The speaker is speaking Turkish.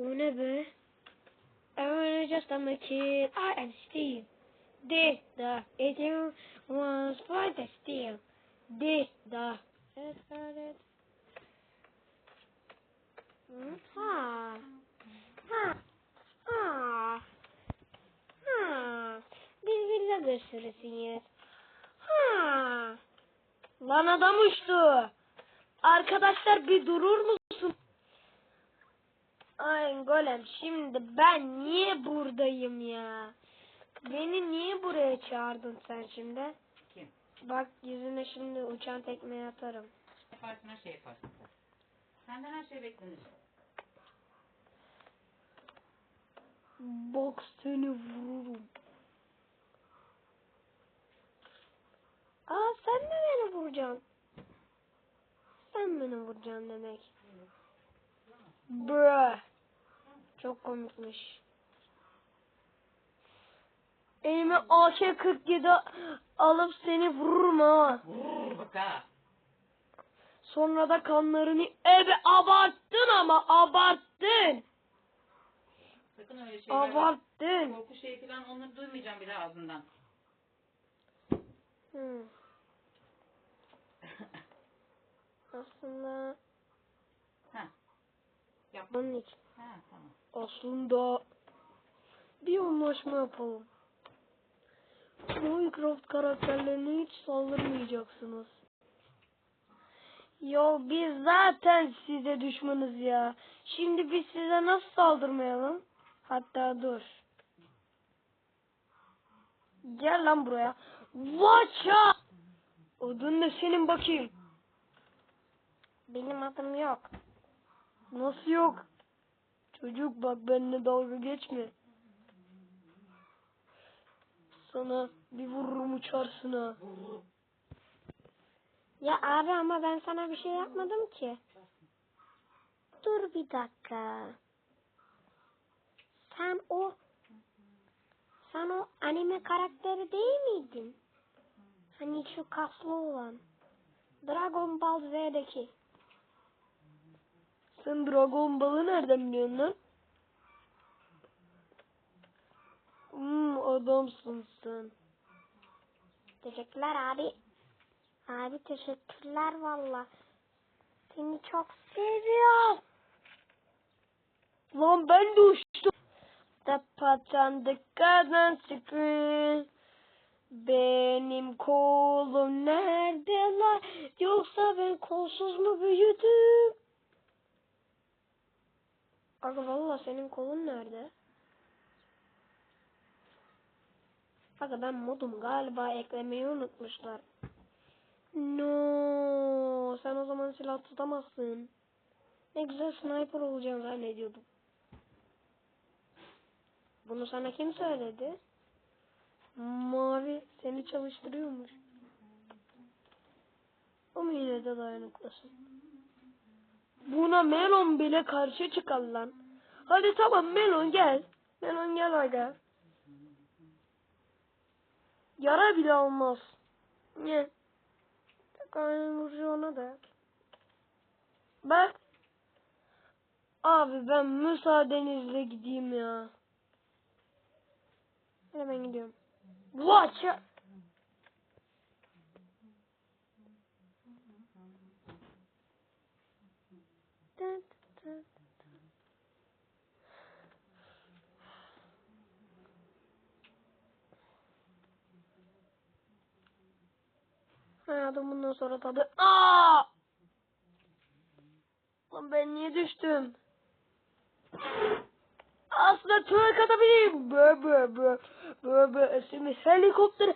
wanna kill I and steal. This the it was for the steal. This the it started. Ha. Ha. Ha. Ha. Biz villa gösterisiyiz. Ha. Lan adam uçtu. Arkadaşlar bir durur musun? Ay golem şimdi ben niye buradayım ya? Beni niye buraya çağırdın sen şimdi? Kim? Bak yüzüne şimdi uçan tekmeyi atarım. Yaparsın her şey yaparsın. Senden her şey beklenir. Bak seni vururum. Aa sen mi beni vuracaksın? Sen beni vuracaksın demek. Bruh. Çok komikmiş. Elime AK-47 alıp seni vururum ha. Vurur bak ha. Sonra da kanlarını ebe abarttın ama abarttın. Sakın öyle şeyler. Abarttın. Korku şey falan onları duymayacağım bile ağzından. Hı. Aslında ha. Yap. bunun için. Ha tamam. Aslında bir anlaşma yapalım. Minecraft karakterlerine hiç saldırmayacaksınız. Yo biz zaten size düşmanız ya. Şimdi biz size nasıl saldırmayalım? Hatta dur. Gel lan buraya. Watcha! Adın ne senin bakayım? Benim adım yok. Nasıl yok? Çocuk bak benimle dalga geçme. Sana bir vururum uçarsın ha. Ya abi ama ben sana bir şey yapmadım ki. Dur bir dakika. Sen o sen o anime karakteri değil miydin? Hani şu kaslı olan. Dragon Ball Z'deki. Sen Dragon Ball'ı nereden biliyorsun lan? Hmm, adamsın sen. Teşekkürler abi. Abi teşekkürler valla. Seni çok seviyorum. Lan ben de uçtum. Tepatan dikkatten screen. Benim kolum nerede lan? Yoksa ben kolsuz mu büyüdüm? Valla senin kolun nerede? Aga ben modum galiba eklemeyi unutmuşlar. No, sen o zaman silah tutamazsın. Ne güzel sniper olacağını zannediyordum. Bunu sana kim söyledi? Mavi seni çalıştırıyormuş. Ama yine de dayanıklısın. Buna Melon bile karşı çıkar lan. Hadi tamam Melon gel. Melon gel aga. Yara bile olmaz. Ne? Aynen vurucu ona da. Bak. Abi ben müsaadenizle gideyim ya. Hemen gidiyorum. Watch out. Dun, dun, dun. Hayatım bundan sonra tadı. Aa! Lan ben niye düştüm? Aslında tüy katabilirim. Bö bö bö. Bö bö. Şimdi helikopter